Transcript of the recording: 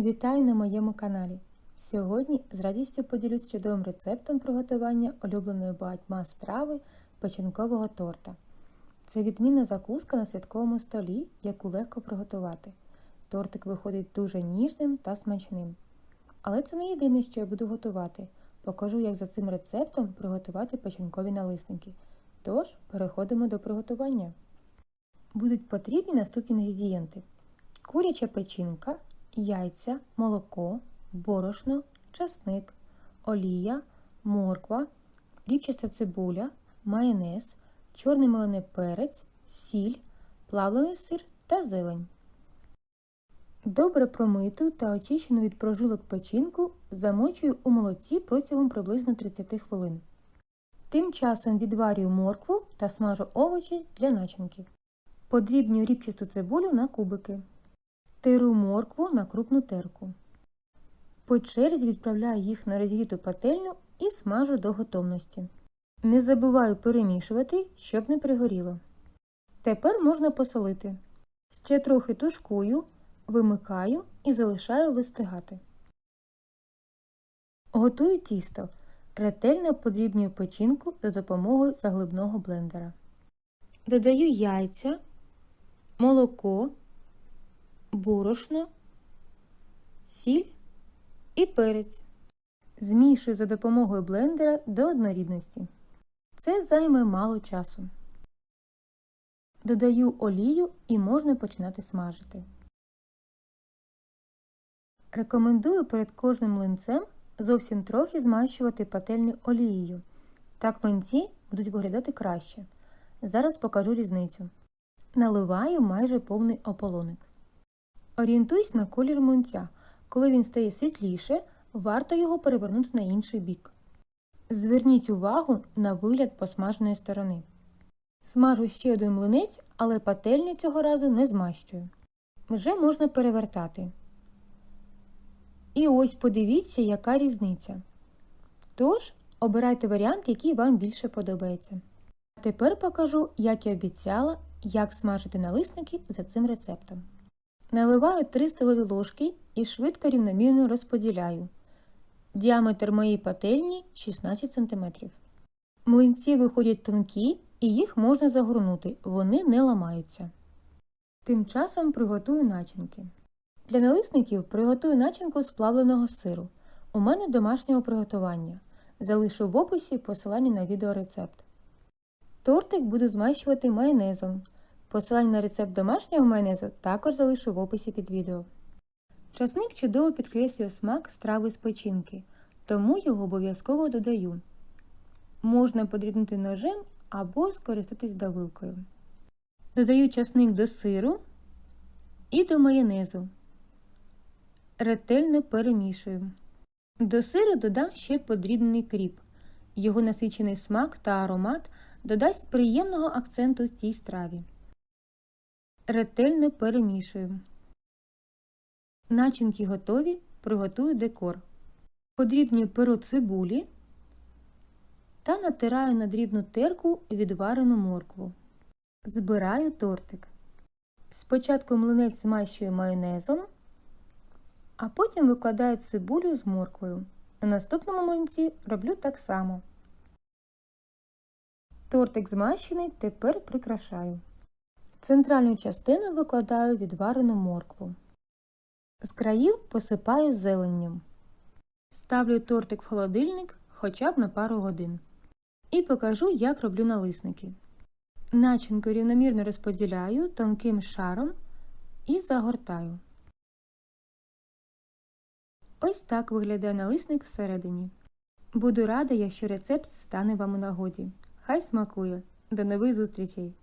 Вітаю на моєму каналі. Сьогодні з радістю поділюсь чудовим рецептом приготування улюбленої багатьма страви печінкового торта. Це відмінна закуска на святковому столі, яку легко приготувати. Тортик виходить дуже ніжним та смачним. Але це не єдине, що я буду готувати. Покажу, як за цим рецептом приготувати печінкові налисники. Тож, переходимо до приготування. Будуть потрібні наступні інгредієнти: куряча печінка, яйця, молоко, борошно, часник, олія, морква, ріпчаста цибуля, майонез, чорний мелений перець, сіль, плавлений сир та зелень. Добре промиту та очищену від прожилок печінку замочую у молоці протягом приблизно 30 хвилин. Тим часом відварюю моркву та смажу овочі для начинки. Подрібнюю ріпчасту цибулю на кубики. Тиру моркву на крупну терку. По черзі відправляю їх на розігріту пательню і смажу до готовності. Не забуваю перемішувати, щоб не пригоріло. Тепер можна посолити. Ще трохи тушкую, вимикаю і залишаю вистигати. Готую тісто. Ретельно подрібнюю печінку за допомогою заглибного блендера. Додаю яйця, молоко, борошно, сіль і перець. Змішую за допомогою блендера до однорідності. Це займе мало часу. Додаю олію і можна починати смажити. Рекомендую перед кожним млинцем зовсім трохи змащувати пательню олією. Так млинці будуть виглядати краще. Зараз покажу різницю. Наливаю майже повний ополоник. Орієнтуюсь на колір млинця. Коли він стає світліше, варто його перевернути на інший бік. Зверніть увагу на вигляд посмаженої сторони. Смажу ще один млинець, але пательню цього разу не змащую. Вже можна перевертати. І ось подивіться, яка різниця. Тож, обирайте варіант, який вам більше подобається. А Тепер покажу, як і обіцяла, як смажити налисники за цим рецептом. Наливаю 3 столові ложки і швидко рівномірно розподіляю. Діаметр моєї пательні 16 см. Млинці виходять тонкі і їх можна загорнути, вони не ламаються. Тим часом приготую начинки. Для налисників приготую начинку з плавленого сиру. У мене домашнього приготування. Залишу в описі посилання на відеорецепт. Тортик буду змащувати майонезом. Посилання на рецепт домашнього майонезу також залишу в описі під відео. Часник чудово підкреслює смак страви з печінки, тому його обов'язково додаю. Можна подрібнити ножем або скористатись давилкою. Додаю часник до сиру і до майонезу. Ретельно перемішую. До сиру додам ще подрібний кріп. Його насичений смак та аромат додасть приємного акценту цій страві. Ретельно перемішую. Начинки готові, приготую декор. Подрібнюю перо цибулі та натираю на дрібну терку відварену моркву. Збираю тортик. Спочатку млинець змащую майонезом, а потім викладаю цибулю з морквою. На наступному млинці роблю так само. Тортик змащений, тепер прикрашаю. Центральну частину викладаю відварену моркву. З країв посипаю зеленням. Ставлю тортик в холодильник хоча б на пару годин. І покажу, як роблю налисники. Начинку рівномірно розподіляю тонким шаром і загортаю. Ось так виглядає налисник всередині. Буду рада, якщо рецепт стане вам у нагоді. Хай смакує! До нових зустрічей!